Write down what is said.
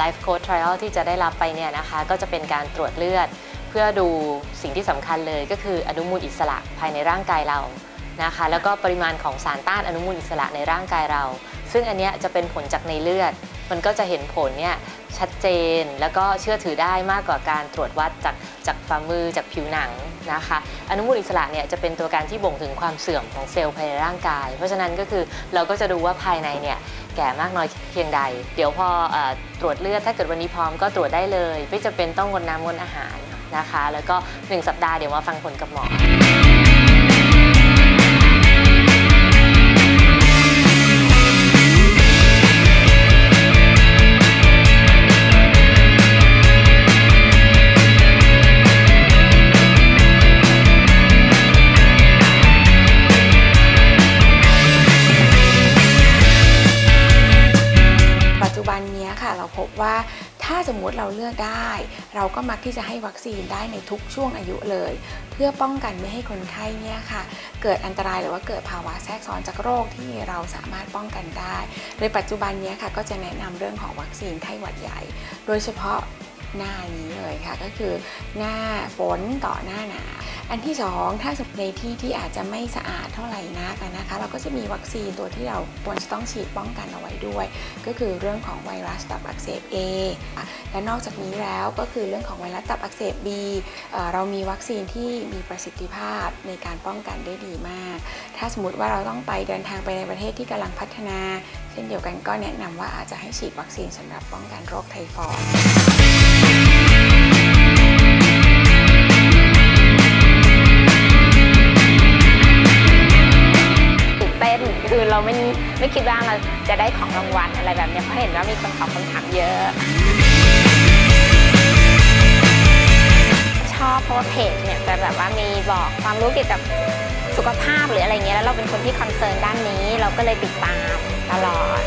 Life Coach Trial ที่จะได้รับไปเนี่ยนะคะก็จะเป็นการตรวจเลือด เพื่อดูสิ่งที่สำคัญเลยก็คืออนุมูลอิสระภายในร่างกายเรานะคะแล้วก็ปริมาณของสารต้านอนุมูลอิสระในร่างกายเรา ซึ่งอันเนี้ยจะเป็นผลจากในเลือด มันก็จะเห็นผลเนี่ยชัดเจนแล้วก็เชื่อถือได้มากกว่าการตรวจวัดจากจากฝ่ามือจากผิวหนังนะคะอนุมูลอิสระเนี่ยจะเป็นตัวการที่บ่งถึงความเสื่อมของเซลล์ภายในร่างกาย เพราะฉะนั้นก็คือเราก็จะดูว่าภายในเนี่ย แก่มากน้อยเพียงใด เดี๋ยวพอออตรวจเลือดถ้าเกิดวันนี้พร้อมก็ตรวจได้เลย ไม่จำเป็นต้องงดน้ำงดอาหารนะคะ แล้วก็ 1 สัปดาห์เดี๋ยวมาฟังผลกับหมอ เราพบว่าถ้าสมมุติเราเลือกได้ เราก็มักที่จะให้วัคซีนได้ในทุกช่วงอายุเลย เพื่อป้องกันไม่ให้คนไข้เนี่ยค่ะ เกิดอันตรายหรือว่าเกิดภาวะแทรกซ้อนจากโรคที่เราสามารถป้องกันได้โดยปัจจุบันเนี้ยค่ะก็จะแนะนำเรื่องของวัคซีนไข้หวัดใหญ่ โดยเฉพาะหน้านี้เลยค่ะก็คือหน้าฝนต่อหน้าหนาว อันที่สองถ้าสมมติในที่ที่อาจจะไม่สะอาดเท่าไหร่นักนะคะ เราก็จะมีวัคซีนตัวที่เราควรจะต้องฉีดป้องกันเอาไว้ด้วย ก็คือเรื่องของไวรัสตับอักเสบ A และนอกจากนี้แล้วก็คือเรื่องของไวรัสตับอักเสบ B เเรามีวัคซีนที่มีประสิทธิภาพในการป้องกันได้ดีมาก ถ้าสมมติว่าเราต้องไปเดินทางไปในประเทศที่กำลังพัฒนา เช่นเดียวกันก็แนะนำว่าอาจจะให้ฉีดวัคซีนสำหรับป้องกันโรคไทฟอยด์ เราไม่ไม่คิดว่าเราจะได้ของรางวัลอะไรแบบเนี้ยเพราะเห็นว่ามีคนตอบคำถามเยอะ ชอบเพราะว่าเพจเนี่ยจะแบบว่ามีบอกความรู้เกี่ยวกับสุขภาพหรืออะไรเงี้ยแล้วเราเป็นคนที่คอนเซิร์นด้านนี้ เราก็เลยติดตามตลอด